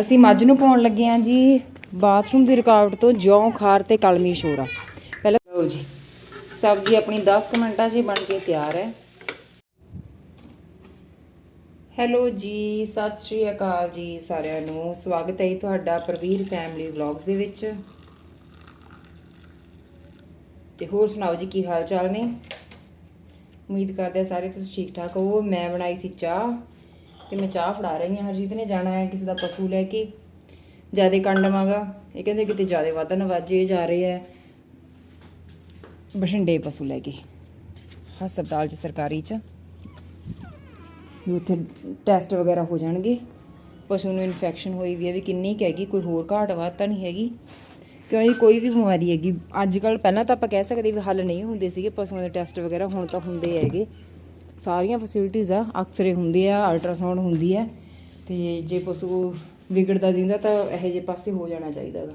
ਅਸੀਂ ਮੱਝ ਨੂੰ ਪਾਉਣ ਲੱਗੇ ਆਂ ਜੀ ਬਾਥਰੂਮ ਦੀ ਰੁਕਾਵਟ ਤੋਂ ਜੌਂ, ਖਾਰ ਤੇ ਕਲਮੀ ਸ਼ੋਰਾ ਪਹਿਲਾਂ ਲਓ ਜੀ, ਸਬਜ਼ੀ ਆਪਣੀ 10 ਕੁ ਮਿੰਟਾਂ 'ਚ ਹੀ ਬਣ ਕੇ ਤਿਆਰ ਹੈ। ਹੈਲੋ ਜੀ, ਸਤਿ ਸ਼੍ਰੀ ਅਕਾਲ ਜੀ ਸਾਰਿਆਂ ਨੂੰ। ਸਵਾਗਤ ਹੈ ਜੀ ਤੁਹਾਡਾ ਪ੍ਰਵੀਰ ਫੈਮਿਲੀ ਵਲੌਗਸ ਦੇ ਵਿੱਚ। ਤੇ ਹੋਰ ਸੁਣਾਓ ਜੀ, ਕੀ ਹਾਲ ਚਾਲ ਨੇ? ਉਮੀਦ ਕਰਦੇ ਆ ਸਾਰੇ ਤੁਸੀਂ ਠੀਕ ਠਾਕ ਹੋ ਮੈਂ ਬਣਾਈ ਸੀ ਚਾਹ। ਤੇ ਮੈਂ ਚਾਹ ਫੜਾ ਰਹੀ ਹਾਂ। ਹਰਜੀਤ ਨੇ ਜਾਣਾ ਹੈ ਕਿਸੇ ਦਾ ਪਸ਼ੂ ਲੈ ਕੇ। ਜਿਆਦੇ ਕੰਡਮਾਗਾ ਇਹ ਕਹਿੰਦੇ ਕਿਤੇ ਜਿਆਦੇ ਵਾਧਾ ਨਵਾਜੇ ਜਾ ਰਹੇ ਹੈ। ਬਠਿੰਡੇ ਪਸ਼ੂ ਲੈ ਕੇ। ਹਸਪਤਾਲ ਚ, ਸਰਕਾਰੀ ਚ। ਵੀ ਉੱਥੇ ਟੈਸਟ ਵਗੈਰਾ ਹੋ ਜਾਣਗੇ। ਪਸ਼ੂ ਨੂੰ ਇਨਫੈਕਸ਼ਨ ਹੋਈ ਵੀ ਹੈ ਵੀ ਕਿੰਨੀ ਕੁ ਹੈਗੀ, ਕੋਈ ਹੋਰ ਘਾਟ ਵਾਧ ਤਾਂ ਨਹੀਂ ਹੈਗੀ। ਕਿਉਂਕਿ ਕੋਈ ਵੀ ਬਿਮਾਰੀ ਹੈਗੀ। ਅੱਜ ਕੱਲ ਪਹਿਲਾਂ ਤਾਂ ਆਪਾਂ ਕਹਿ ਸਕਦੇ ਵੀ ਹੱਲ ਨਹੀਂ ਹੁੰਦੇ ਸੀਗੇ। ਪਸ਼ੂਆਂ ਦੇ ਟੈਸਟ ਵਗੈਰਾ ਹੁਣ ਤਾਂ ਹੁੰਦੇ ਹੈਗੇ। ਸਾਰੀਆਂ ਫੈਸਿਲਿਟੀਜ਼ ਆ ਐਕਸਰੇ ਹੁੰਦੇ ਆ ਅਲਟਰਾਸਾਊਂਡ ਹੁੰਦੀ ਹੈ ਤੇ ਜੇ ਪਸ਼ੂ ਵਿਗੜਦਾ ਦਿੰਦਾ ਤਾਂ ਇਹੋ ਜਿਹੇ ਪਾਸੇ ਹੋ ਜਾਣਾ ਚਾਹੀਦਾ ਗਾ।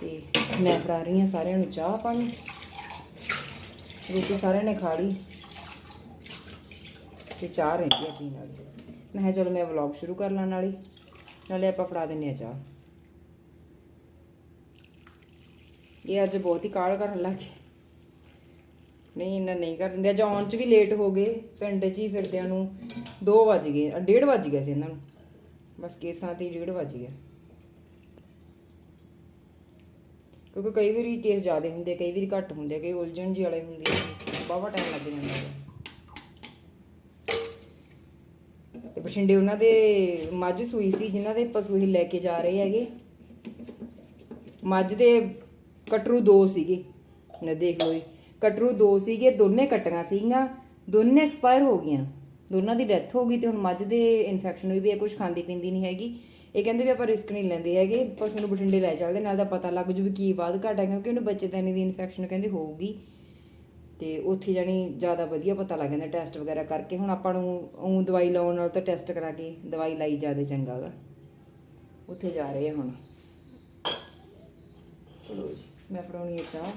ਤੇ ਮੈਂ ਫੜਾ ਰਹੀ ਹਾਂ ਸਾਰਿਆਂ ਨੂੰ ਚਾਹ ਪਾਣੀ। ਰੋਟੀ ਸਾਰਿਆਂ ਨੇ ਖਾ ਲਈ। ਤੇ ਚਾਹ ਰਹਿੰਦੀ ਆ ਪੀਣ ਵਾਲੀ। ਮੈਂ ਕਿਹਾ ਚਲੋ ਮੈਂ ਵਲੌਗ ਸ਼ੁਰੂ ਕਰ ਲਾਂ ਨਾਲੇ। ਨਾਲੇ ਆਪਾਂ ਫੜਾ ਦਿੰਨੇ ਆ ਚਾਹ। ਇਹ ਅੱਜ ਬਹੁਤ ਹੀ ਕਾਲ ਕਰਨ ਲੱਗੇ ਨਹੀਂ ਇਹਨਾਂ ਨਹੀਂ ਕਰ ਦਿੰਦੇ। ਅੱਜ ਆਉਣ ਚ ਵੀ ਲੇਟ ਹੋ ਗਏ, ਪਿੰਡ 'ਚ ਹੀ ਫਿਰਦਿਆਂ ਨੂੰ 2 ਵੱਜ ਗਏ 1:30 ਵੱਜ ਗਿਆ ਸੀ ਇਹਨਾਂ ਨੂੰ। ਬਸ ਕੇਸਾਂ ਤੇ 1:30 ਵੱਜ ਗਿਆ। ਕਿਉਂਕਿ ਕਈ ਵਾਰੀ ਕੇਸ ਜ਼ਿਆਦੇ ਹੁੰਦੇ, ਕਈ ਵਾਰੀ ਘੱਟ ਹੁੰਦੇ, ਕਈ ਉਲਝਣ ਜਿਹੇ ਵਾਲੇ ਹੁੰਦੇ ਬਾਵਾ ਟਾਈਮ ਲੱਗ ਜਾਂਦਾ ਹੈ ਤੇ ਬਠਿੰਡੇ ਉਹਨਾਂ ਦੇ ਮੱਝ ਸੂਈ ਸੀ, ਜਿਨ੍ਹਾਂ ਦੇ ਪਸ਼ੂ ਹੀ ਲੈ ਕੇ ਜਾ ਰਹੇ ਹੈਗੇ। ਮੱਝ ਦੇ ਕਟਰੂ ਦੋ ਸੀਗੇ। ਨਾ ਦੇਖ ਲਓ ਕਟਰੂ ਦੋ ਸੀਗੇ, ਦੋਨੇ ਕੱਟੀਆਂ ਸੀਗੀਆਂ, ਦੋਨੇ ਐਕਸਪਾਇਰ ਹੋ ਗਈਆਂ। ਦੋਨਾਂ ਦੀ ਡੈਥ ਹੋ ਗਈ ਤੇ ਹੁਣ ਮੱਝ ਦੇ ਇਨਫੈਕਸ਼ਨ ਹੋਈ ਵੀ ਹੈ ਕੁਝ ਖਾਂਦੀ ਪੀਂਦੀ ਨਹੀਂ ਹੈਗੀ। ਇਹ ਕਹਿੰਦੇ ਵੀ ਆਪਾਂ ਰਿਸਕ ਨਹੀਂ ਲੈਂਦੇ ਹੈਗੇ ਪਸ਼ੂ ਨੂੰ ਬਠਿੰਡੇ ਲੈ ਚੱਲਦੇ, ਨਾਲ ਦਾ ਪਤਾ ਲੱਗ ਜੂ ਵੀ ਕੀ ਬਾਅਦ ਘਾਟ ਹੈ, ਕਿਉਂਕਿ ਉਹਨੂੰ ਬੱਚੇਦਾਨੀ ਦੀ ਇਨਫੈਕਸ਼ਨ ਕਹਿੰਦੇ ਹੋਊਗੀ। ਤੇ ਉੱਥੇ ਜਾਣੀ ਜ਼ਿਆਦਾ ਵਧੀਆ ਪਤਾ ਲੱਗ ਜਾਂਦਾ ਟੈਸਟ ਵਗੈਰਾ ਕਰਕੇ, ਹੁਣ ਆਪਾਂ ਨੂੰ ਉਹ ਦਵਾਈ ਲਾਉਣ ਨਾਲ ਤਾਂ ਟੈਸਟ ਕਰਾ ਕੇ ਦਵਾਈ ਲਾਈ ਜ਼ਿਆਦਾ ਚੰਗਾ ਗਾ। ਉੱਥੇ ਜਾ ਰਹੇ ਆ ਹੁਣ। ਚਲੋ ਜੀ, ਮੈਂ ਫੜਾਉਣੀ ਹੈ ਚਾਹ।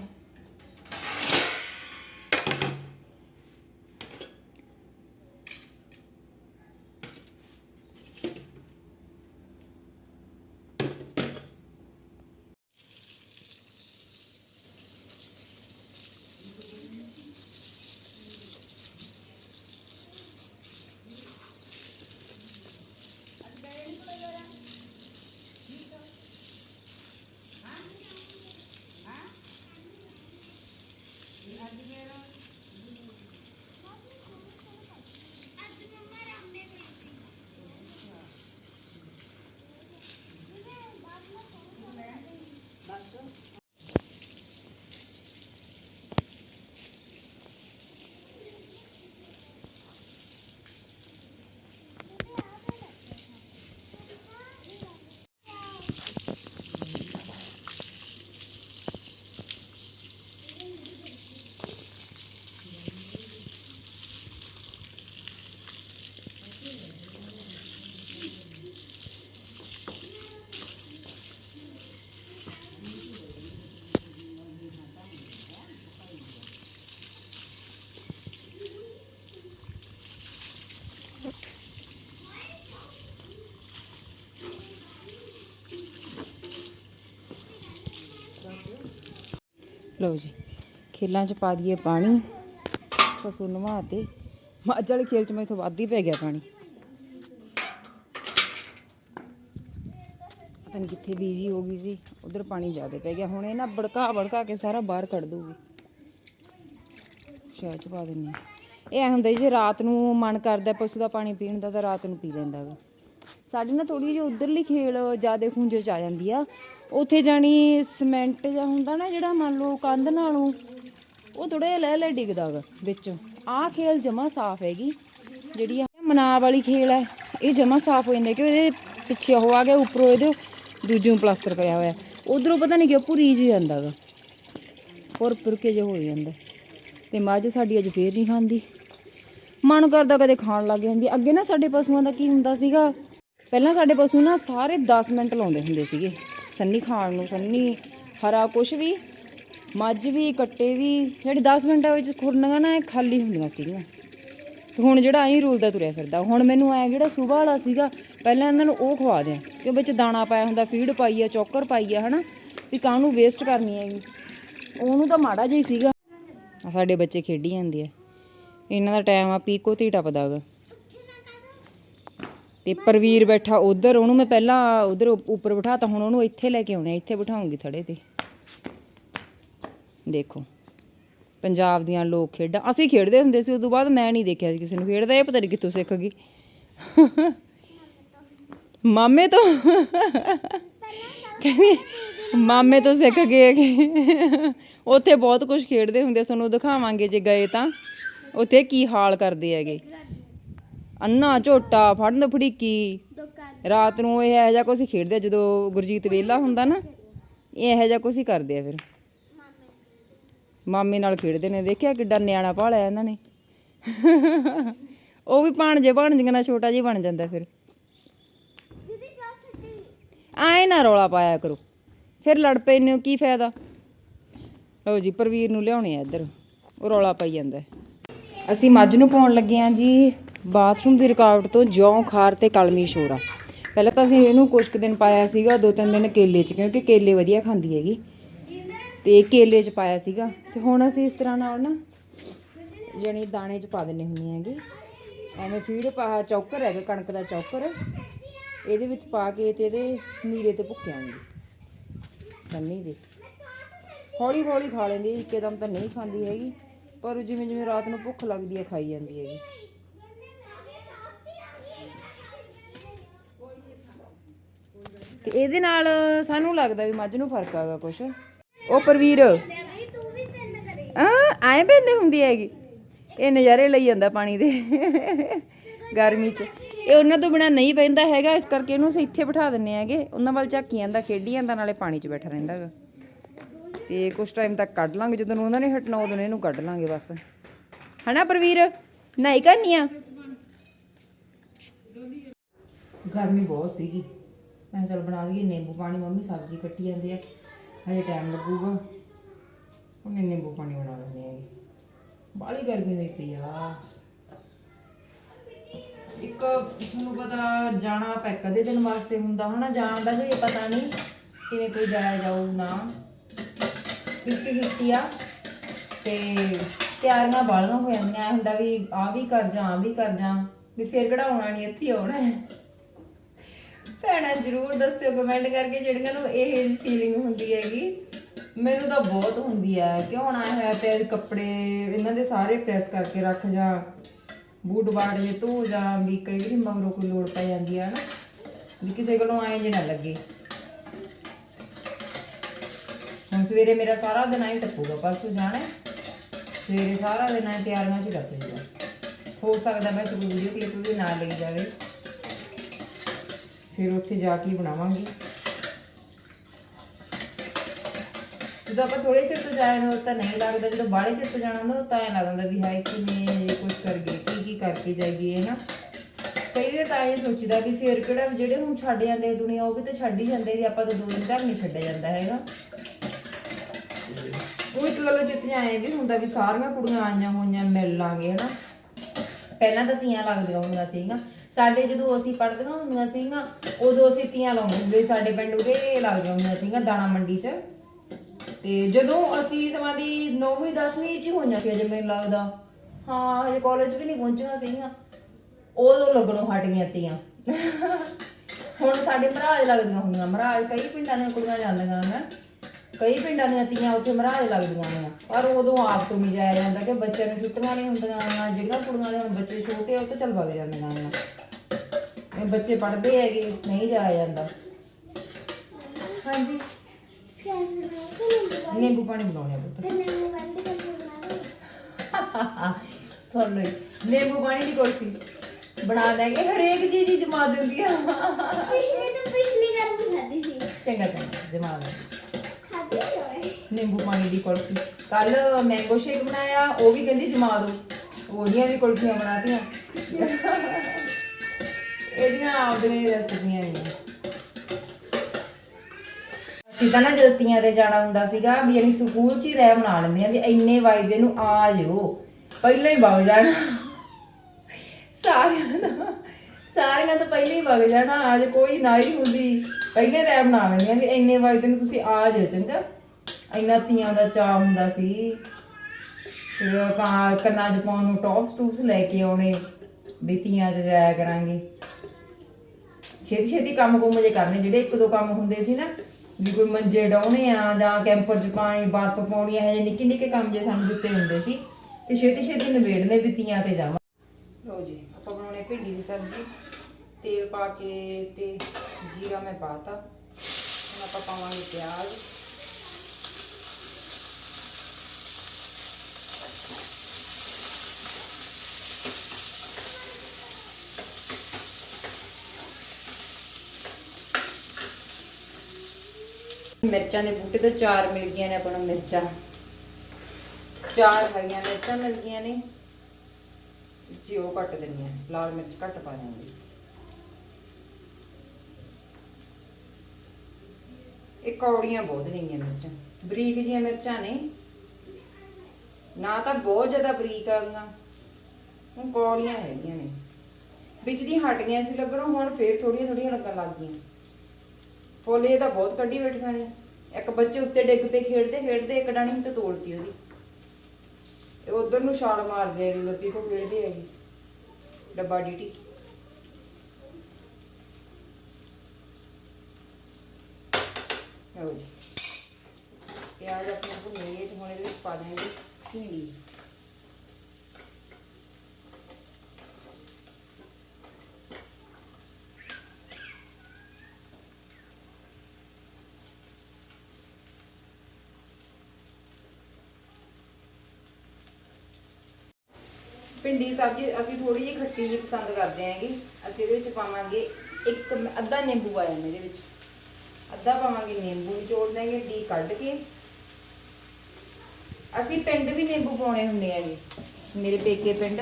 ਲਓ ਜੀ ਖੇਲਾਂ 'ਚ ਪਾ ਦਈਏ ਪਾਣੀ ਪਸ਼ੂ ਨਵਾ ਤੇ। ਮੱਝ ਵਾਲੇ ਖੇਲ 'ਚ ਮੈਂ ਮੈਥੋਂ ਵੱਧ ਹੀ ਪੈ ਗਿਆ ਪਾਣੀ। ਪਤਾ ਨਹੀਂ ਕਿੱਥੇ ਬੀਜੀ ਹੋ ਗਈ ਸੀ ਉਧਰ ਪਾਣੀ ਜ਼ਿਆਦਾ ਪੈ ਗਿਆ। ਹੁਣ ਇਹ ਨਾ ਬੜਕਾ ਬੜਕਾ ਕੇ ਸਾਰਾ ਬਾਹਰ ਕੱਢ ਦੂਗੀ ਸ਼ਾਇਦ ਚ ਪਾ ਦਿੰਨੇ ਆ। ਇਹ ਹੁੰਦਾ ਜੀ, ਜੇ ਰਾਤ ਨੂੰ ਮਨ ਕਰਦਾ ਪਸ਼ੂ ਦਾ ਪਾਣੀ ਪੀਣ ਦਾ ਤਾਂ ਰਾਤ ਨੂੰ ਪੀ ਲੈਂਦਾ ਗਾ। ਸਾਡੀ ਨਾ ਥੋੜੀ ਜਿਹੀ ਉਧਰਲੀ ਖੇਲ ਜ਼ਿਆਦਾ ਖੁੰਝੇ ਚ ਆ ਜਾਂਦੀ ਆ। ਉੱਥੇ ਜਾਣੀ ਸਿਮੈਂਟ ਜਾਂ ਹੁੰਦਾ ਨਾ ਜਿਹੜਾ ਮੰਨ ਲਓ ਕੰਧ ਨਾਲੋਂ, ਉਹ ਥੋੜਾ ਜਿਹਾ ਲੈ ਲੈ ਡਿੱਗਦਾ ਗਾ ਵਿੱਚ। ਆਹ ਖੇਲ ਜਮਾ ਸਾਫ਼ ਹੈਗੀ। ਜਿਹੜੀ ਆ ਮਨਾਬ ਵਾਲੀ ਖੇਲ ਹੈ ਇਹ ਜਮਾ ਸਾਫ਼ ਹੋ ਜਾਂਦੀ ਕਿ ਇਹਦੇ ਪਿੱਛੇ ਉਹ ਆ ਗਿਆ, ਉੱਪਰੋਂ ਇਹਦੇ ਦੂਜੇ ਨੂੰ ਪਲਾਸਟਰ ਕਰਿਆ ਹੋਇਆ। ਉਧਰੋਂ ਪਤਾ ਨਹੀਂ ਕਿਉਂ ਭੁਰੀ ਜਿਹੀ ਜਾਂਦਾ ਗਾ। ਔਰ ਪੁਰ ਕੇ ਜੇ ਹੋ ਜਾਂਦਾ। ਤੇ ਮੱਝ ਸਾਡੀ ਅੱਜ ਫੇਰ ਨਹੀਂ ਖਾਂਦੀ। ਮਨ ਕਰਦਾ ਕਦੇ ਖਾਣ ਲੱਗ ਜਾਂਦੀ। ਅੱਗੇ ਨਾ ਸਾਡੇ ਪਸ਼ੂਆਂ ਦਾ ਕੀ ਹੁੰਦਾ ਸੀਗਾ ਪਹਿਲਾਂ ਸਾਡੇ ਪਸ਼ੂ ਨਾ ਸਾਰੇ 10 ਮਿੰਟ ਲਾਉਂਦੇ ਹੁੰਦੇ ਸੀਗੇ। ਸੰਨੀ ਖਾਣ ਨੂੰ, ਸੰਨੀ ਹਰਾ ਕੁਛ ਵੀ, ਮੱਝ ਵੀ, ਕੱਟੇ ਵੀ, ਜਿਹੜੀ 10 ਮਿੰਟਾਂ ਵਿੱਚ ਖੁਰਨੀਆਂ ਨਾ ਇਹ ਖਾਲੀ ਹੁੰਦੀਆਂ ਸੀਗੀਆਂ। ਤੇ ਹੁਣ ਜਿਹੜਾ ਐਂ ਰੁਲਦਾ ਤੁਰਿਆ ਫਿਰਦਾ। ਹੁਣ ਮੈਨੂੰ ਐ ਜਿਹੜਾ ਸੂਬਾ ਵਾਲਾ ਸੀਗਾ, ਪਹਿਲਾਂ ਇਹਨਾਂ ਨੂੰ ਉਹ ਖਵਾ ਦਿਆਂ ਕਿ ਵਿੱਚ ਦਾਣਾ ਪਾਇਆ ਹੁੰਦਾ, ਫੀਡ ਪਾਈ ਆ, ਚੌਕਰ ਪਾਈ ਆ, ਹਨਾ, ਵੀ ਕਾਹਨੂੰ ਵੇਸਟ ਕਰਨੀ ਹੈਗੀ। ਉਹਨੂੰ ਤਾਂ ਮਾੜਾ ਜਿਹਾ ਹੀ ਸੀਗਾ। ਸਾਡੇ ਬੱਚੇ ਖੇਡੀ ਜਾਂਦੇ ਆ। ਇਹਨਾਂ ਦਾ ਟਾਈਮ ਆ, ਪੀਕੋ ਤੀ ਟੱਪਦਾ ਗਾ। ਤੇ ਪ੍ਰਵੀਰ ਬੈਠਾ ਉਧਰ, ਉਹਨੂੰ ਮੈਂ ਪਹਿਲਾਂ ਉਧਰ ਉੱਪਰ ਬਿਠਾਤਾ ਹੁਣ ਉਹਨੂੰ ਇੱਥੇ ਲੈ ਕੇ ਆਉਣੇ ਇੱਥੇ ਬਿਠਾਉਂਗੀ ਥੜੇ ਤੇ। ਦੇਖੋ, ਪੰਜਾਬ ਦੀਆਂ ਲੋਕ ਖੇਡਾਂ, ਅਸੀਂ ਖੇਡਦੇ ਹੁੰਦੇ ਸੀ, ਉਦੋਂ ਬਾਅਦ ਮੈਂ ਨਹੀਂ ਦੇਖਿਆ ਕਿਸੇ ਨੂੰ, ਖੇਡਦਾ ਇਹ ਪਤਾ ਨਹੀਂ ਕਿੱਥੋਂ ਸਿੱਖ ਗਈ। ਮਾਮੇ ਤੋਂ ਕਹਿੰਦੀ, ਮਾਮੇ ਤੋਂ ਸਿੱਖ ਗਏ ਉੱਥੇ ਬਹੁਤ ਕੁਝ ਖੇਡਦੇ ਹੁੰਦੇ ਸਾਨੂੰ ਦਿਖਾਵਾਂਗੇ ਜੇ ਗਏ ਤਾਂ। ਉੱਥੇ ਕੀ ਹਾਲ ਕਰਦੇ ਹੈਗੇ। ਅੰਨਾ ਝੋਟਾ ਫੜਨ ਫੜੀਕੀ। ਰਾਤ ਨੂੰ ਇਹ ਇਹੋ ਜਿਹਾ ਕੁਝ ਖੇਡਦੇ ਆ ਜਦੋਂ ਗੁਰਜੀਤ ਵੇਲਾ ਹੁੰਦਾ ਨਾ ਇਹ ਇਹੋ ਜਿਹਾ ਕੁਝ ਹੀ ਕਰਦੇ ਆ ਫਿਰ। ਮਾਮੇ ਨਾਲ ਖੇਡਦੇ ਨੇ ਦੇਖਿਆ ਕਿੱਡਾ ਨਿਆਣਾ ਭਾਲਿਆ ਇਹਨਾਂ ਨੇ। ਉਹ ਵੀ ਭਾਣਜੇ ਭਾਣਜੀਆਂ ਨਾਲ ਛੋਟਾ ਜਿਹਾ ਬਣ ਜਾਂਦਾ ਫਿਰ। ਆਏ ਨਾ ਰੌਲਾ ਪਾਇਆ ਕਰੋ। ਫਿਰ ਲੜ ਪੈਨੇ ਹੋ ਕੀ ਫਾਇਦਾ? ਲਓ ਜੀ ਪ੍ਰਵੀਰ ਨੂੰ ਲਿਆਉਣੇ ਆ ਇੱਧਰ। ਉਹ ਰੌਲਾ ਪਾਈ ਜਾਂਦਾ। ਅਸੀਂ ਮੱਝ ਨੂੰ ਪਾਉਣ ਲੱਗੇ ਆ ਜੀ। ਬਾਥਰੂਮ ਦੀ ਰੁਕਾਵਟ ਤੋਂ ਜੌਂ ਖਾਰ ਤੇ ਕਲਮੀ ਸ਼ੋਰਾ। ਪਹਿਲਾਂ ਤਾਂ ਅਸੀਂ ਇਹਨੂੰ ਕੁਝ ਕੁ ਦਿਨ ਪਾਇਆ ਸੀਗਾ ਦੋ ਤਿੰਨ ਦਿਨ ਕੇਲੇ 'ਚ ਕਿਉਂਕਿ ਕੇਲੇ ਵਧੀਆ ਖਾਂਦੀ ਹੈਗੀ। ਤੇ ਕੇਲੇ 'ਚ ਪਾਇਆ ਸੀਗਾ। ਤੇ ਹੁਣ ਅਸੀਂ ਇਸ ਤਰ੍ਹਾਂ ਨਾਲ ਨਾ ਜਣੀ ਦਾਣੇ 'ਚ ਪਾ ਦਿੰਨੇ ਹੁੰਦੇ ਹੈਗੇ। ਐਵੇਂ ਫੀਡ ਪਾ ਚੌਕਰ ਹੈਗਾ ਕਣਕ ਦਾ ਚੌਕਰ। ਇਹਦੇ ਵਿੱਚ ਪਾ ਕੇ ਤੇ ਇਹਦੇ ਨੀਰੇ ਤੇ ਭੁੱਕਿਆਂਗੇ ਸੰਨੀ ਦੇ। ਹੌਲੀ ਹੌਲੀ ਖਾ ਲੈਂਦੀ ਹੈ, ਇੱਕਦਮ ਤਾਂ ਨਹੀਂ ਖਾਂਦੀ ਹੈਗੀ। ਪਰ ਜਿਵੇਂ ਜਿਵੇਂ ਰਾਤ ਨੂੰ ਭੁੱਖ ਲੱਗਦੀ ਹੈ ਖਾਈ ਜਾਂਦੀ ਹੈਗੀ। ਤੇ ਇਹਦੇ ਨਾਲ ਸਾਨੂੰ ਲੱਗਦਾ ਵੀ ਮੱਝ ਨੂੰ ਫ਼ਰਕ ਆਗਾ ਕੁਛ। ਉਹ ਪ੍ਰਵੀਰ। ਆ ਆਏ ਬੰਦੇ ਹੁੰਦੀ ਹੈਗੀ। ਇਹ ਨਜ਼ਾਰੇ ਲਈ ਜਾਂਦਾ ਪਾਣੀ ਦੇ। ਗਰਮੀ 'ਚ। ਇਹ ਉਹਨਾਂ ਤੋਂ ਬਿਨਾ ਨਹੀਂ ਪੈਂਦਾ ਹੈਗਾ, ਇਸ ਕਰਕੇ ਇਹਨੂੰ ਅਸੀਂ ਇੱਥੇ ਬਿਠਾ ਦਿੰਨੇ ਹੈਗੇ। ਉਹਨਾਂ ਵੱਲ ਝਾਕੀ ਜਾਂਦਾ, ਖੇਡੀ ਜਾਂਦਾ, ਨਾਲੇ ਪਾਣੀ 'ਚ ਬੈਠਾ ਰਹਿੰਦਾ ਹੈਗਾ। ਤੇ ਕੁਝ ਟਾਈਮ ਤੱਕ ਕੱਢ ਲਾਂਗੇ, ਜਦੋਂ ਉਹਨਾਂ ਨੇ ਹਟਣਾ, ਉਦੋਂ ਇਹਨੂੰ ਕੱਢ ਲਾਂਗੇ ਬਸ। ਹਨਾ ਪ੍ਰਵੀਰ? ਨਹੀਂ ਕਰਨੀ ਆ? ਗਰਮੀ ਬਹੁਤ ਸੀਗੀ। ਮੈਂ ਕਿਹਾ ਚੱਲ ਬਣਾ ਲਈਏ, ਨਿੰਬੂ ਪਾਣੀ, ਮੰਮੀ ਸਬਜ਼ੀ ਕੱਟੀ ਜਾਂਦੀ ਆ। ਹਜੇ ਟਾਈਮ ਲੱਗੂਗਾ। ਉਹਨੇ ਨਿੰਬੂ ਪਾਣੀ ਬਣਾ ਲੈਂਦੇ ਆ ਬਾਲੀ ਗਰਮੀ ਹੋਈ ਪਈ ਆ। ਇੱਕ ਤੁਹਾਨੂੰ ਪਤਾ ਜਾਣਾ ਪੈ ਕਦੇ ਦਿਨ ਵਾਸਤੇ ਹੁੰਦਾ ਹਨਾ, ਜਾਣ ਦਾ ਕੋਈ ਪਤਾ ਨਹੀਂ ਕਿਵੇਂ ਕੋਈ ਜਾਇਆ ਜਾਊ ਨਾ। ਫਿਫਟੀ ਫਿਫਟੀ ਆ ਤੇ ਤਿਆਰੀਆਂ ਬਾਲੀਆਂ ਹੋ ਜਾਂਦੀਆਂ। ਹੁੰਦਾ ਵੀ ਆ ਵੀ ਕਰ ਜਾ ਆ ਵੀ ਕਰ ਜਾ। ਵੀ ਫਿਰ ਕਢਾਉਣਾ ਆਉਣਾ ਨਹੀਂ ਇੱਥੇ ਆਉਣਾ ਹੈ। ਭੈਣਾ ਜਰੂਰ ਦੱਸਿਓ ਕਮੈਂਟ ਕਰਕੇ ਜਿਹੜੀਆਂ ਨੂੰ ਇਹ ਫੀਲਿੰਗ ਹੁੰਦੀ ਹੈਗੀ। ਮੈਨੂੰ ਤਾਂ ਬਹੁਤ ਹੁੰਦੀ ਹੈ ਕਿ ਹੁਣ ਆਇਆ ਹੋਇਆ ਕੱਪੜੇ ਇਹਨਾਂ ਦੇ ਸਾਰੇ ਪ੍ਰੈਸ ਕਰਕੇ ਰੱਖ ਜਾ ਬੂਟ ਬਾੜ ਜੇ ਧੋ ਜਾ ਵੀ ਕਈ ਵਾਰੀ ਮਗਰੋਂ ਕੋਈ ਲੋੜ ਪੈ ਜਾਂਦੀ ਹੈ ਨਾ, ਵੀ ਕਿਸੇ ਕੋਲੋਂ ਆਏ ਜੇ ਨਾ ਲੱਗੇ। ਹੁਣ ਸਵੇਰੇ ਮੇਰਾ ਸਾਰਾ ਦਿਨ ਆਈ ਟੱਪੂਗਾ, ਪਰਸੋਂ ਜਾਣਾ ਸਵੇਰੇ ਸਾਰਾ ਦਿਨ ਆਈ ਤਿਆਰੀਆਂ 'ਚ ਲੱਗ ਹੋ ਸਕਦਾ ਮੈਂ ਕੋਈ ਵੀਡੀਓ ਕਲਿੱਪ ਵੀ ਨਾਲ ਲਈ ਜਾਵੇ। ਫਿਰ ਉੱਥੇ ਜਾ ਕੇ ਬਣਾਵਾਂਗੇ। ਜਦੋਂ ਆਪਾਂ ਥੋੜੇ ਚਿਰ ਤੋਂ ਜਾਣ ਨੂੰ ਤਾਂ ਨਹੀਂ ਲੱਗਦਾ। ਜਦੋਂ ਬਾਹਲੇ ਚਿਰ ਤੋਂ ਜਾਣਾ ਹੁੰਦਾ, ਤਾਂ ਐਂ ਲੱਗਦਾ ਵੀ ਹਾਏ ਕਿਵੇਂ ਕੁਝ ਕਰ ਗਏ, ਕੀ ਕੀ ਕਰਕੇ ਜਾਈਏ ਨਾ ਕਈ ਵਾਰ ਤਾਂ ਇਹ ਸੋਚੀਦਾ ਵੀ ਫੇਰ ਕਿਹੜਾ ਜਿਹੜੇ ਹੁਣ ਛੱਡ ਜਾਂਦੇ ਦੁਨੀਆ, ਉਹ ਵੀ ਤਾਂ ਛੱਡ ਹੀ ਜਾਂਦੇ ਵੀ ਆਪਾਂ ਤਾਂ ਦੋ ਦਿਨ ਘਰ ਨਹੀਂ ਛੱਡਿਆ ਜਾਂਦਾ ਹੈਗਾ। ਉਹ ਇੱਕ ਗੱਲੋਂ ਚਿੱਤ ਜਾਏ ਵੀ ਹੁੰਦਾ ਵੀ ਸਾਰੀਆਂ ਕੁੜੀਆਂ ਆਈਆਂ ਹੋਈਆਂ ਮਿਲ ਲਾਂਗੇ, ਹਨਾ। ਪਹਿਲਾਂ ਤਾਂ ਤੀਆਂ ਲੱਗਦੀਆਂ ਹੁੰਦੀਆਂ ਸੀਗੀਆਂ। ਸਾਡੇ ਜਦੋਂ ਅਸੀਂ ਪੜ੍ਹਦੀਆਂ ਹੁੰਦੀਆਂ ਸੀਗੀਆਂ, ਉਦੋਂ ਅਸੀਂ ਤੀਆਂ ਲਾਉਂਦੇ ਹੁੰਦੇ ਸੀ। ਸਾਡੇ ਪਿੰਡ, ਉਰੇ ਲੱਗਦੀਆਂ ਹੁੰਦੀਆਂ ਸੀਗੀਆਂ ਦਾਣਾ ਮੰਡੀ 'ਚ। ਤੇ ਜਦੋਂ ਅਸੀਂ ਸਮਾਂ ਦੀ 9ਵੀਂ 10ਵੀਂ 'ਚ ਹੀ ਹੋਈਆਂ ਸੀ ਅਜੇ ਮੈਨੂੰ ਲੱਗਦਾ। ਹਾਂ ਹਜੇ ਕਾਲਜ ਵੀ ਨਹੀਂ ਪਹੁੰਚੀਆਂ ਸੀਗੀਆਂ। ਉਦੋਂ ਲੱਗਣੋਂ ਹਟ ਗਈਆਂ ਤੀਆਂ। ਹੁਣ ਸਾਡੇ ਮਹਾਰਾਜ ਲੱਗਦੀਆਂ ਹੁੰਦੀਆਂ। ਮਹਾਰਾਜ ਕਈ ਪਿੰਡਾਂ ਦੀਆਂ ਕੁੜੀਆਂ ਜਾਂਦੀਆਂ ਨੇ। ਕਈ ਪਿੰਡਾਂ ਦੀਆਂ ਤੀਆਂ ਉੱਥੇ ਮਹਾਰਾਜ ਲੱਗਦੀਆਂ ਨੇ। ਪਰ ਉਦੋਂ ਆਪ ਤੋਂ ਨਹੀਂ ਜਾਇਆ ਜਾਂਦਾ ਕਿ ਬੱਚਿਆਂ ਨੂੰ ਛੁੱਟੀਆਂ ਨਹੀਂ ਹੁੰਦੀਆਂ ਜਿਹੜੀਆਂ ਕੁੜੀਆਂ ਦੇ ਹੁਣ ਬੱਚੇ ਛੋਟੇ ਆ ਉਹ ਤਾਂ ਚੱਲ ਵਗ ਜਾਂਦੀਆਂ ਨੇ। ਇਹ ਬੱਚੇ ਪੜ੍ਹਦੇ ਹੈਗੇ ਨਹੀਂ ਜਾਇਆ ਜਾਂਦਾ। ਹਾਂਜੀ? ਨਿੰਬੂ ਪਾਣੀ ਬਣਾਉਣੇ ਆ ਪੁੱਤ। ਸੁਣ ਲਓ ਜੀ, ਨਿੰਬੂ ਪਾਣੀ ਦੀ ਕੁਲਫੀ ਬਣਾ ਦਾਂਗੇ ਹਰੇਕ ਚੀਜ਼ ਹੀ ਜਮਾ ਦਿੰਦੀ ਆ। ਚੰਗਾ ਚੰਗਾ ਜਮਾ ਦਾਂਗੇ ਨਿੰਬੂ ਪਾਣੀ ਦੀ ਕੁਲਫੀ। ਕੱਲ ਮੈਂਗੋ ਸ਼ੇਕ ਬਣਾਇਆ, ਉਹ ਵੀ ਕਹਿੰਦੀ ਜਮਾ ਦੋ। ਉਹਦੀਆਂ ਵੀ ਕੁਲਫੀਆਂ ਬਣਾਤੀਆਂ। ਇਹਦੀਆਂ ਆਪਦੀਆਂ ਰੈਸਪੀਆਂ ਨੇ। ਅਸੀਂ ਤਾਂ ਨਾ ਜਦੋਂ ਤੀਆਂ ਤੇ ਜਾਣਾ ਹੁੰਦਾ ਸੀਗਾ, ਵੀ ਯਾਨੀ ਸਕੂਲ 'ਚ ਹੀ ਰਹਿ ਬਣਾ ਲੈਂਦੀਆਂ ਵੀ ਇੰਨੇ ਵਜਦੇ ਨੂੰ ਆ ਜਿਓ। ਪਹਿਲਾਂ ਹੀ ਵਗ ਜਾਣਾ। ਸਾਰਿਆਂ ਦਾ ਸਾਰਿਆਂ ਦਾ ਪਹਿਲਾਂ ਹੀ ਵਗ ਜਾਣਾ। ਅੱਜ ਕੋਈ ਨਾ ਹੀ ਹੁੰਦੀ। ਪਹਿਲੇ ਰਹਿ ਬਣਾ ਲੈਂਦੀਆਂ ਵੀ ਇੰਨੇ ਵਜਦੇ ਨੂੰ ਤੁਸੀਂ ਆ ਜਾਓ, ਚੰਗਾ। ਇੰਨਾ ਤੀਆਂ ਦਾ ਚਾਹ ਹੁੰਦਾ ਸੀ। ਫਿਰ ਉਹ ਕਾਂ ਕੰਨਾਂ 'ਚ ਪਾਉਣ ਨੂੰ ਟੌਪਸ ਟੂਪਸ ਲੈ ਕੇ ਆਉਣੇ ਵੀ ਤੀਆਂ 'ਚ ਜਾਇਆ ਕਰਾਂਗੇ। ਛੇਤੀ ਛੇਤੀ ਕੰਮ ਕੁੰਮ ਜੇ ਕਰਨੇ, ਜਿਹੜੇ ਇੱਕ ਦੋ ਕੰਮ ਹੁੰਦੇ ਸੀ ਨਾ, ਵੀ ਕੋਈ ਮੰਜੇ ਡਾਉਣੇ ਆ ਜਾਂ ਕੈਂਪਰ 'ਚ ਪਾਣੀ, ਬਰਫ਼ ਪਾਉਣੀ ਹੈ ਜੇ ਨਿੱਕੇ ਨਿੱਕੇ ਕੰਮ ਜੇ ਸਾਨੂੰ ਦਿੱਤੇ ਹੁੰਦੇ ਸੀ, ਤੇ ਛੇਤੀ ਛੇਤੀ ਨਿਬੇੜਨੇ ਵੀ ਤੀਆਂ ਤੇ ਜਾਵਾਂ। ਲੋ ਜੀ, ਆਪਾਂ ਬਣਾਉਣੇ ਭਿੰਡੀ ਦੀ ਸਬਜ਼ੀ, ਤੇਲ ਪਾ ਕੇ ਤੇ ਜੀਰਾ ਮੈਂ ਪਾਤਾ। ਹੁਣ ਆਪਾਂ ਪਾਵਾਂਗੇ ਪਿਆਜ਼। ਮਿਰਚਾਂ ਦੇ ਬੂਟੇ ਤੋਂ ਚਾਰ ਮਿਲ ਗਈਆਂ ਨੇ ਆਪਾਂ ਨੂੰ ਮਿਰਚਾਂ। ਚਾਰ ਹਰੀਆਂ ਮਿਰਚਾਂ ਮਿਲ ਗਈਆਂ ਨੇ। ਜੀ, ਉਹ ਕੱਟ ਦਿੰਨੀ ਲਾਲ ਮਿਰਚ ਘੱਟ ਪਾ ਦਾਂਗੇ ਇਹ ਕੌੜੀਆਂ ਬਹੁਤ ਨੇਗੀਆਂ ਮਿਰਚਾਂ। ਬਰੀਕ ਜੀਆਂ ਮਿਰਚਾਂ ਨੇ। ਨਾ ਤਾਂ ਬਹੁਤ ਜ਼ਿਆਦਾ ਬਰੀਕ ਆ ਗਈਆਂ। ਹੁਣ ਕੌੜੀਆਂ ਹੈਗੀਆਂ ਨੇ। ਵਿੱਚ ਦੀ ਹਟ ਗਈਆਂ ਸੀ ਲੱਗਣੋਂ ਹੁਣ ਫੇਰ ਥੋੜੀਆਂ ਥੋੜੀਆਂ ਲੱਗਣ ਲੱਗ ਗਈਆਂ। ਫੁੱਲ ਤਾਂ ਬਹੁਤ ਕੱਢੀ ਬੈਠੀਆਂ ਨੇ ਇੱਕ ਬੱਚੇ ਉੱਤੇ ਡਿੱਗ ਪਏ, ਖੇਡਦੇ ਖੇਡਦੇ ਇੱਕ ਡਾਣੀ ਤੇ ਤੋੜਤੀ ਉਹਦੀ। ਇਹ ਉਧਰ ਨੂੰ ਛਾਲ ਮਾਰਦੇ ਹੈਗੇ ਕੋ ਖੇਡਦੇ ਹੈਗੇ ਡੱਬਾ ਡੀਟੀ। ਲਓ ਜੀ। ਪਿਆਜ਼ ਆਪਣੇ ਭੁੰਨੇ ਗਏ ਤੇ ਹੁਣ ਇਹਦੇ ਵਿੱਚ ਪਾ ਦਾਂਗੇ ਭਿੰਡੀ ਭਿੰਡੀ ਸਬਜ਼ੀ ਅਸੀਂ ਥੋੜੀ ਜਿਹੀ ਖੱਟੀ ਜਿਹੀ ਪਸੰਦ ਕਰਦੇ ਆਂਗੇ ਅਸੀਂ ਇਹਦੇ ਵਿੱਚ ਪਾਵਾਂਗੇ ਇੱਕ ਅੱਧਾ ਨਿੰਬੂ ਪਾਇਆ ਮੈਂ ਇਹਦੇ ਵਿੱਚ। ਅੱਧਾ ਪਾਵਾਂਗੇ ਨਿੰਬੂ ਨਿਚੋੜ ਦਾਂਗੇ ਡੀ ਕੱਢ ਕੇ। ਅਸੀਂ ਪਿੰਡ ਵੀ ਨਿੰਬੂ ਪਾਉਣੇ ਹੁੰਦੇ ਆਗੇ ਮੇਰੇ ਪੇਕੇ ਪਿੰਡ।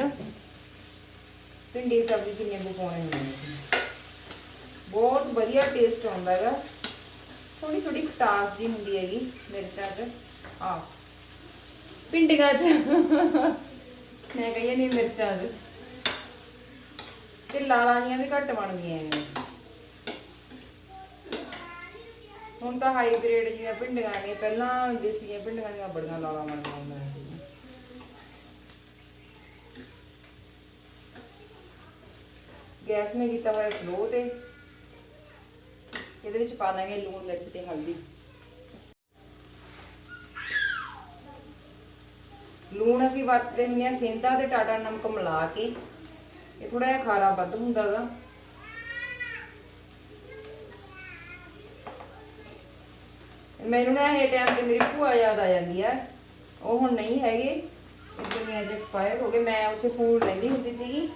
ਭਿੰਡੀ ਸਬਜ਼ੀ 'ਚ ਨਿੰਬੂ ਪਾਉਣੇ ਹੁੰਦੇ ਨੇ। ਬਹੁਤ ਵਧੀਆ ਟੇਸਟ ਆਉਂਦਾ ਹੈਗਾ। ਥੋੜੀ ਥੋੜੀ ਖਟਾਸ ਜੀ ਹੁੰਦੀ ਹੈਗੀ ਮਿਰਚਾਂ 'ਚ। ਆ ਭਿੰਡੀਆਂ 'ਚ। ਮੈਂ ਕਹੀਏ ਨਹੀਂ ਮਿਰਚਾਂ 'ਚ ਤੇ ਲਾਲਾਂ ਜੀਆਂ ਵੀ ਘੱਟ ਬਣਦੀਆਂ ਨੇ। ਹੁਣ ਤਾਂ ਹਾਈਬ੍ਰਿਡ ਜੀਆਂ ਭਿੰਡੀਆਂ ਨੇ, ਪਹਿਲਾਂ ਦੇਸੀਆਂ ਭਿੰਡੀਆਂ ਦੀਆਂ ਬੜੀਆਂ ਲਾਲਾਂ ਬਣਦੀਆਂ ਹੁੰਦੀਆਂ ਗੈਸ ਨੇ ਕੀਤਾ ਹੋਇਆ ਸਲੋ ਤੇ। ਇਹਦੇ ਵਿੱਚ ਪਾ ਦਾਂਗੇ ਲੂਣ ਮਿਰਚ ਤੇ ਹਲਦੀ। ਲੂਣ ਅਸੀਂ ਵਰਤਦੇ ਹੁੰਦੇ ਆ ਸੇਂਦਾ ਤੇ ਟਾਟਾ ਨਮਕ ਮਿਲਾ ਕੇ। ਇਹ ਥੋੜਾ ਜਿਹਾ ਖਾਰਾ ਵੱਧ ਹੁੰਦਾਗਾ। ਮੈਨੂੰ ਨਾ ਇਹ ਟਾਈਮ ਤੇ ਮੇਰੀ ਭੂਆ ਯਾਦ ਆ ਜਾਂਦੀ ਆ। ਉਹ ਹੁਣ ਨਹੀਂ ਹੈਗੇ। ਇਸ ਦੁਨੀਆ 'ਚ ਐਕਸਪਾਇਰ ਹੋ ਗਏ। ਮੈਂ ਉੱਥੇ ਫੂਡ ਲੈਂਦੀ ਹੁੰਦੀ ਸੀਗੀ।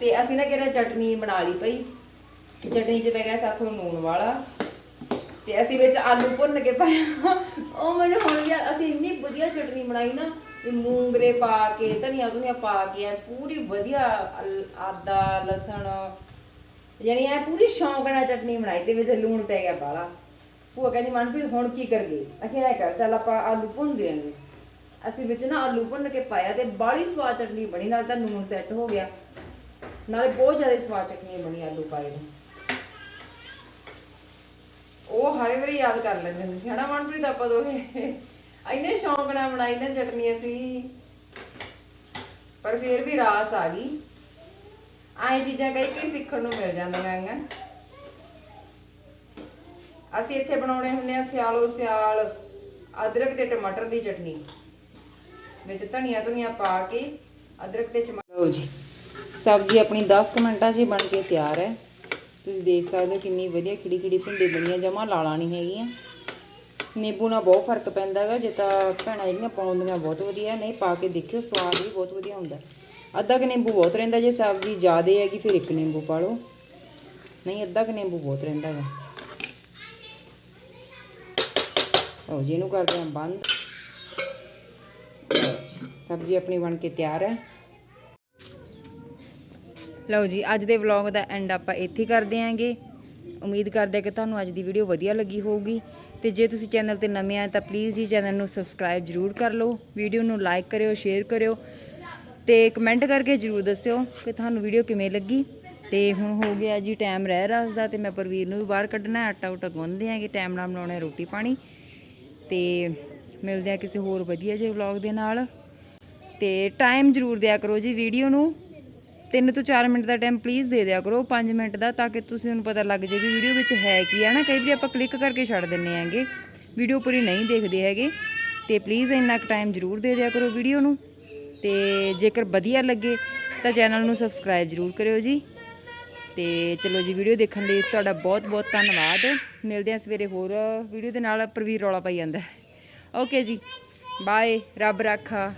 ਤੇ ਅਸੀਂ ਨਾ ਕਿਹੜਾ ਚਟਨੀ ਬਣਾ ਲਈ ਪਈ ਚਟਨੀ 'ਚ ਪੈ ਗਿਆ ਸਾਥੋਂ ਨੂਣ ਵਾਲਾ। ਤੇ ਅਸੀਂ ਵਿੱਚ ਆਲੂ ਭੁੰਨ ਕੇ ਪਾਇਆ। ਉਹ ਮੈਨੂੰ ਹੁਣ ਯਾਰ ਅਸੀਂ ਇੰਨੀ ਵਧੀਆ ਚਟਨੀ ਬਣਾਈ ਨਾ। ਵੀ ਮੂੰਗਰੇ ਪਾ ਕੇ, ਧਨੀਆ ਧੁਨੀਆ ਪਾ ਕੇ ਐਨ ਪੂਰੀ ਵਧੀਆ ਅਲ- ਆਦਾ, ਲਸਣ, ਯਾਨੀ ਐ ਪੂਰੀ ਸ਼ੌਂਕ ਨਾਲ ਚਟਨੀ ਬਣਾਈ ਤੇ ਵਿੱਚ ਲੂਣ ਪੈ ਗਿਆ ਬਾਲਾ ਭੂਆ ਕਹਿੰਦੀ, ਮਨਪ੍ਰੀਤ, ਹੁਣ ਕੀ ਕਰਗੇ ਅਖੇ ਐ ਕਰ, ਚੱਲ ਆਪਾਂ ਆਲੂ ਭੁੰਨ ਦਿਆਂਗੇ ਅਸੀਂ ਵਿੱਚ ਨਾ ਆਲੂ ਭੁੰਨ ਕੇ ਪਾਇਆ ਤੇ ਬਾਲੀ ਸਵਾਦ ਚਟਨੀ ਬਣੀ, ਨਾਲ ਤਾਂ ਲੂਣ ਸੈੱਟ ਹੋ ਗਿਆ। ਨਾਲੇ ਬਹੁਤ ਜ਼ਿਆਦਾ ਸਵਾਦ ਚਟਨੀ ਬਣੀ ਆਲੂ ਪਾਏ ਨੂੰ। ਉਹ ਹਰੇ ਵਾਰੀ ਯਾਦ ਕਰ ਲੈਂਦੇ ਹੁੰਦੇ ਸੀ, ਹਨਾ ਮਨਪ੍ਰੀਤ, ਆਪਾਂ ਦੋਵੇਂ ਇੰਨੇ ਸ਼ੌਂਕ ਨਾਲ ਬਣਾਈ ਨਾ ਚਟਨੀ ਅਸੀਂ। ਪਰ ਫਿਰ ਵੀ ਰਾਸ ਆ ਗਈ। ਆਏ ਚੀਜ਼ਾਂ ਕਈ ਕਈ ਸਿੱਖਣ ਨੂੰ ਮਿਲ ਜਾਂਦੀਆਂ ਹੈਗੀਆਂ। ਅਸੀਂ ਇੱਥੇ ਬਣਾਉਣੇ ਹੁੰਦੇ ਆ ਸਿਆਲੋ ਸਿਆਲ, ਅਦਰਕ ਤੇ ਟਮਾਟਰ ਦੀ ਚਟਨੀ। ਵਿੱਚ ਧਨੀਆ ਧਨੀਆ ਪਾ ਕੇ ਅਦਰਕ ਤੇ ਟਮਾਟਰ ਜੀ, ਸਬਜ਼ੀ ਆਪਣੀ 10 ਕੁ ਮਿੰਟਾਂ 'ਚ ਹੀ ਬਣ ਕੇ ਤਿਆਰ ਹੈ। ਤੁਸੀਂ ਦੇਖ ਸਕਦੇ ਹੋ ਕਿੰਨੀ ਵਧੀਆ ਖਿੜੀ ਖਿੜੀ ਭਿੰਡੀ ਬਣੀਆਂ, ਜਮਾ ਲਾਲਾਂ ਨਹੀਂ ਹੈਗੀਆਂ। ਨਿੰਬੂ ਨਾਲ ਬਹੁਤ ਫ਼ਰਕ ਪੈਂਦਾ ਹੈਗਾ, ਜੇ ਤਾਂ ਭੈਣਾਂ ਜਿਹੜੀਆਂ ਪਾਉਂਦੀਆਂ ਬਹੁਤ ਵਧੀਆ, ਨਹੀਂ ਪਾ ਕੇ ਦੇਖਿਓ, ਸਵਾਦ ਵੀ ਬਹੁਤ ਵਧੀਆ ਹੁੰਦਾ। ਅੱਧਾ ਕੁ ਨਿੰਬੂ ਬਹੁਤ ਰਹਿੰਦਾ, ਜੇ ਸਬਜ਼ੀ ਜ਼ਿਆਦੇ ਹੈਗੀ, ਫਿਰ ਇੱਕ ਨਿੰਬੂ ਪਾ ਲਓ। ਨਹੀਂ, ਅੱਧਾ ਕੁ ਨਿੰਬੂ ਬਹੁਤ ਰਹਿੰਦਾ ਹੈਗਾ। ਲਓ ਜੀ, ਇਹਨੂੰ ਕਰਦੇ ਹਾਂ ਬੰਦ। ਸਬਜ਼ੀ ਆਪਣੀ ਬਣ ਕੇ ਤਿਆਰ ਹੈ। ਲਓ ਜੀ, ਅੱਜ ਦੇ ਵਲੌਗ ਦਾ ਐਂਡ ਆਪਾਂ ਇੱਥੇ ਕਰਦੇ ਆਂਗੇ ਉਮੀਦ ਕਰਦੇ ਹਾਂ ਕਿ ਤੁਹਾਨੂੰ ਅੱਜ ਦੀ ਵੀਡੀਓ ਵਧੀਆ ਲੱਗੀ ਹੋਊਗੀ। ਤੇ ਜੇ ਤੁਸੀਂ ਚੈਨਲ ਤੇ ਨਵੇਂ ਆ ਤਾਂ ਪਲੀਜ਼ ਜੀ ਚੈਨਲ ਨੂੰ ਸਬਸਕ੍ਰਾਈਬ ਜਰੂਰ ਕਰ ਲਓ ਵੀਡੀਓ ਨੂੰ ਲਾਈਕ ਕਰਿਓ ਸ਼ੇਅਰ ਕਰਿਓ ਤੇ ਕਮੈਂਟ ਕਰਕੇ ਜਰੂਰ ਦੱਸਿਓ ਕਿ ਤੁਹਾਨੂੰ ਵੀਡੀਓ ਕਿਵੇਂ ਲੱਗੀ। ਤੇ ਹੁਣ ਹੋ ਗਿਆ ਜੀ ਟਾਈਮ ਰਹਿ ਰਸ ਦਾ ਤੇ ਮੈਂ ਪਰਵੀਰ ਨੂੰ ਵੀ ਬਾਹਰ ਕੱਢਣਾ ਹੈ, ਆਟਾ ਉਟਾ ਗੁੰਨਦੇ ਆਂਗੇ ਟਾਈਮ ਨਾਲ ਬਣਾਉਣਾ ਰੋਟੀ ਪਾਣੀ। ਤੇ ਮਿਲਦੇ ਆ ਕਿਸੇ ਹੋਰ ਵਧੀਆ ਜਿਹੇ ਵਲੌਗ ਦੇ ਨਾਲ। ਤੇ ਟਾਈਮ ਜ਼ਰੂਰ ਦਿਆ ਕਰੋ ਜੀ ਵੀਡੀਓ ਨੂੰ। 3 ਤੋਂ 4 ਮਿੰਟ ਦਾ ਟਾਈਮ ਪਲੀਜ਼ ਦੇ ਦਿਆ ਕਰੋ 5 ਮਿੰਟ ਦਾ, ਤਾਂ ਕਿ ਤੁਸੀਂ ਨੂੰ ਪਤਾ ਲੱਗ ਜਾਏ ਵੀ ਵੀਡੀਓ ਵਿੱਚ ਹੈ ਕੀ ਹੈ ਨਾ। ਕਈ ਵਾਰੀ ਆਪਾਂ ਕਲਿੱਕ ਕਰਕੇ ਛੱਡ ਦਿੰਨੇ ਆਂਗੇ ਵੀਡੀਓ ਪੂਰੀ ਨਹੀਂ ਦੇਖਦੇ ਹੈਗੇ, ਤੇ ਪਲੀਜ਼ ਇੰਨਾ ਕੁ ਟਾਈਮ ਜ਼ਰੂਰ ਦੇ ਦਿਆ ਕਰੋ ਵੀਡੀਓ ਨੂੰ। ਤੇ ਜੇਕਰ ਵਧੀਆ ਲੱਗੇ, ਤਾਂ ਚੈਨਲ ਨੂੰ ਸਬਸਕ੍ਰਾਈਬ ਜ਼ਰੂਰ ਕਰਿਓ ਜੀ। ਤੇ ਚਲੋ ਜੀ ਵੀਡੀਓ ਦੇਖਣ ਲਈ ਤੁਹਾਡਾ ਬਹੁਤ ਬਹੁਤ ਧੰਨਵਾਦ। ਮਿਲਦੇ ਹਾਂ ਸਵੇਰੇ ਹੋਰ ਵੀਡੀਓ ਦੇ ਨਾਲ, ਪ੍ਰਵੀਰ ਰੌਲਾ ਪਾਈ ਜਾਂਦਾ ਓਕੇ ਜੀ ਬਾਏ ਰੱਬ ਰਾਖਾ।